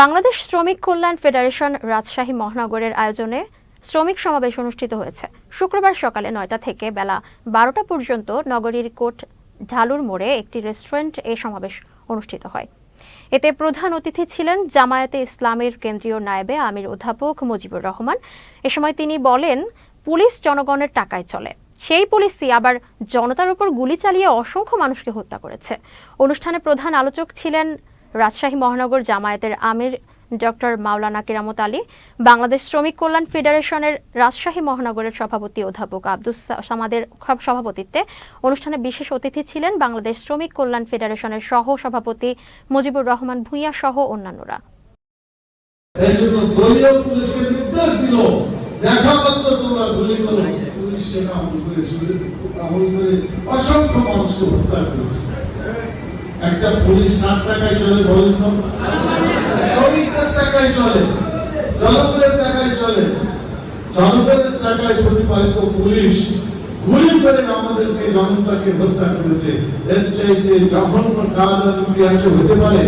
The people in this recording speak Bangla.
বাংলাদেশ শ্রমিক কল্যাণ ফেডারেশন রাজশাহী মহানগরের আয়োজনে শ্রমিক সমাবেশ অনুষ্ঠিত হয়েছে। শুক্রবার সকালে নয়টা থেকে বেলা বারোটা পর্যন্ত নগরীর কোট ঢালুর মোড়ে একটি রেস্টুরেন্ট এ সমাবেশ অনুষ্ঠিত হয়। এতে প্রধান অতিথি ছিলেন জামায়াতে ইসলামের কেন্দ্রীয় নায়েবে আমির অধ্যাপক মুজিবুর রহমান। এ সময় তিনি বলেন, পুলিশ জনগণের টাকায় চলে। সেই পুলিশই আবার জনতার উপর গুলি চালিয়ে অসংখ্য মানুষকে হত্যা করেছে। অনুষ্ঠানে প্রধান আলোচক ছিলেন রাজশাহী মহানগর জামায়াতের আমির ডক্টর মাওলানা কেরামত আলী, বাংলাদেশ শ্রমিক কল্যাণ ফেডারেশনের রাজশাহী মহানগরের সভাপতি অধ্যাপক আব্দুস সামাদের সভাপতিত্বে অনুষ্ঠানে বিশেষ অতিথি ছিলেন বাংলাদেশ শ্রমিক কল্যাণ ফেডারেশনের সহ সভাপতি মুজিবুর রহমান ভূঁইয়া সহ অন্যান্যরা। অসংখ্য মানুষকে হত্যা করেছে। একটা পুলিশ না টাকায় চলে বলেন টাকায় চলে, জনগণের টাকায় চলে, জনগণের টাকায় প্রতিপালিত পুলিশ গুলি করে আমাদেরকে, জনতাকে হত্যা করেছে। এর চাইতে জঘন্য কাজ ইতিহাসে হতে পারে